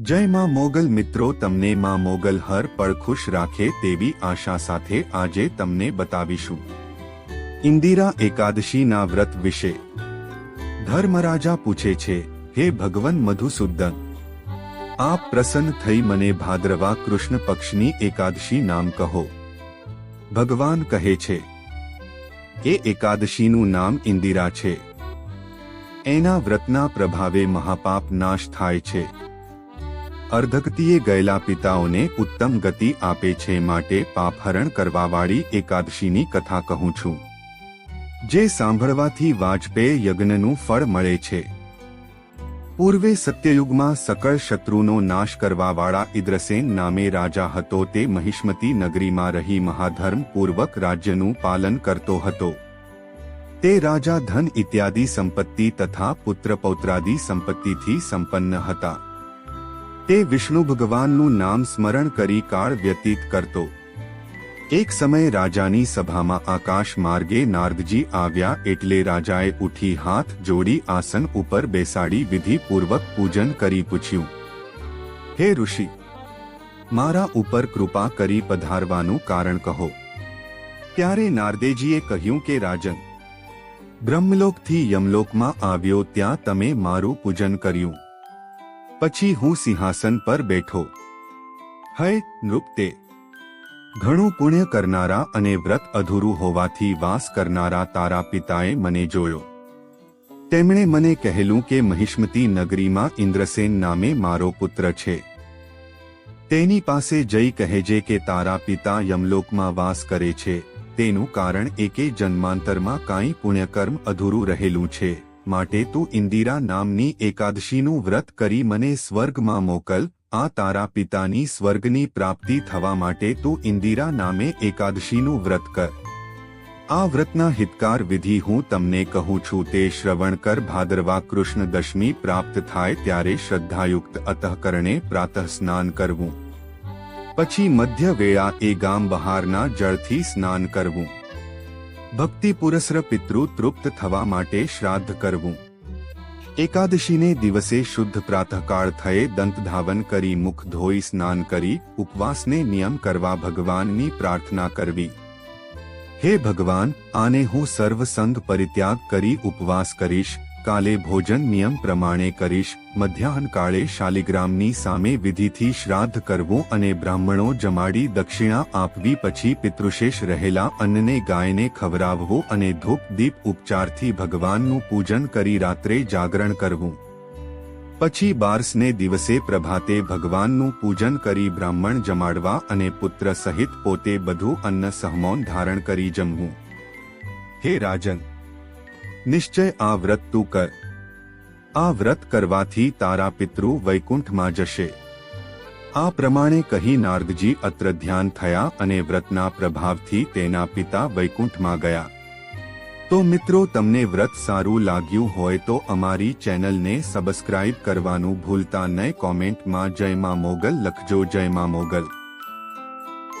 જય માં મોગલ મિત્રો તમને માં મોગલ હર પળ ખુશ રાખે તેવી આશા સાથે આજે તમને બતાવીશું. ઇન્દિરા એકાદશીના વ્રત વિશે. ધર્મરાજા પૂછે છે, હે ભગવન મધુસૂદન, આપ પ્રસન્ન થઈ મને ભાદ્રવા કૃષ્ણ પક્ષની એકાદશી નામ કહો. ભગવાન કહે છે, એ એકાદશીનું નામ ઇન્દિરા છે. એના વ્રતના પ્રભાવે મહાપાપ નાશ થાય છે. અર્ધગતિએ ગયેલા પિતાઓને ઉત્તમ ગતિ આપે છે માટે પાપહરણ કરવાવાળી એકાદશીની કથા કહું છું. જે સાંભળવાથી વાજપેય યજ્ઞનું ફળ મળે છે. પૂર્વે સત્યયુગમાં સકળ શત્રુનો નાશ કરવાવાળા ઇદ્રસેન નામે રાજા હતો તે મહિષ્મતી નગરીમાં રહી મહાધર્મ પૂર્વક રાજ્યનું પાલન કરતો હતો. તે રાજા ધન ઇત્યાદિ સંપત્તિ તથા પુત્ર પૌત્રાદિ સંપત્તિથી સંપન્ન હતા. તે વિષ્ણુ ભગવાનનું નામ સ્મરણ કરી કાળ વ્યતીત કરતો. એક સમયે રાજાની સભામાં આકાશ માર્ગે નારદજી આવ્યા એટલે રાજાએ ઉઠી હાથ જોડી આસન ઉપર બેસાડી વિધિપૂર્વક પૂજન કરી પૂછ્યું, હે ઋષિ, મારા ઉપર કૃપા કરી પધારવાનું કારણ કહો. ત્યારે નારદેજીએ કહ્યું કે, રાજન, બ્રહ્મલોકથી યમલોકમાં આવ્યો ત્યાં તમે મારું પૂજન કર્યું. પછી હું સિંહાસન પર બેઠો. હય નૃપતે. ઘણું પુણ્ય કરનારા અને વ્રત અધૂરું હોવાથી વાસ કરનારા તારા પિતાએ મને જોયો. તેમણે મને કહેલું કે મહિષ્મતી નગરીમાં ઇન્દ્રસેન નામે મારો પુત્ર છે. તેની પાસે જઈ કહેજે કે તારા પિતા યમલોકમાં વાસ કરે છે. તેનું કારણ એકે જન્માંતરમાં કાંઈ પુણ્યકર્મ અધૂરું રહેલું છે. માટે તું ઇન્દિરા નામની એકાદશીનું વ્રત કરી મને સ્વર્ગમાં મોકલ, આ તારા પિતાની સ્વર્ગની પ્રાપ્તિ થવા માટે તું ઇન્દિરા નામે એકાદશીનું વ્રત કર. આ વ્રતના હિતકાર વિધિ હું તમને કહું છું તે શ્રવણ કર, ભાદરવા કૃષ્ણ દશમી પ્રાપ્ત થાય ત્યારે શ્રદ્ધાયુક્ત અતઃકરણે પ્રાતઃ સ્નાન કરવું. પછી મધ્ય વેળા એ ગામ બહારના જળથી સ્નાન કરવું. ભક્તિ પુરસ્ર પિતૃ તૃપ્ત થવા માટે શ્રાદ્ધ કરવું. એકાદશીને દિવસે શુદ્ધ પ્રાતઃકાળ થયે દંતધાવન કરી મુખ ધોઈ સ્નાન કરી ઉપવાસને નિયમ કરવા ભગવાનની પ્રાર્થના કરવી. હે ભગવાન, આને હું સર્વસંગ પરિત્યાગ કરી ઉપવાસ કરીશ કાલે ભોજન નિયમ પ્રમાણે કરીશ. મધ્યાહન કાળે શાલિગ્રામની સામે વિધિથી શ્રાદ્ધ કરવું અને બ્રાહ્મણો જમાડી દક્ષિણા આપવી પછી પિતૃશેષ રહેલા અન્નને ગાયને ખવડાવવું અને ધૂપ દીપ ઉપચારથી ભગવાનનું પૂજન કરી રાત્રે જાગરણ કરવું. પછી બારસને દિવસે પ્રભાતે ભગવાનનું પૂજન કરી બ્રાહ્મણ જમાડવા અને પુત્ર સહિત પોતે બધું અન્ન સહમૌન ધારણ કરી જમવું. હે રાજન નિશ્ચય આ વ્રત તું કર. આ વ્રત કરવાથી તારા પિતૃ વૈકુંઠમાં જશે. આ પ્રમાણે કહી નારદજી અત્ર ધ્યાન થયા અને વ્રતના પ્રભાવથી તેના પિતા વૈકુંઠમાં ગયા. તો મિત્રો, તમને વ્રત સારું લાગ્યું હોય તો અમારી ચેનલને સબસ્ક્રાઇબ કરવાનું ભૂલતા નહીં. કોમેન્ટમાં જય માં મોગલ, લખજો જય માં મોગલ.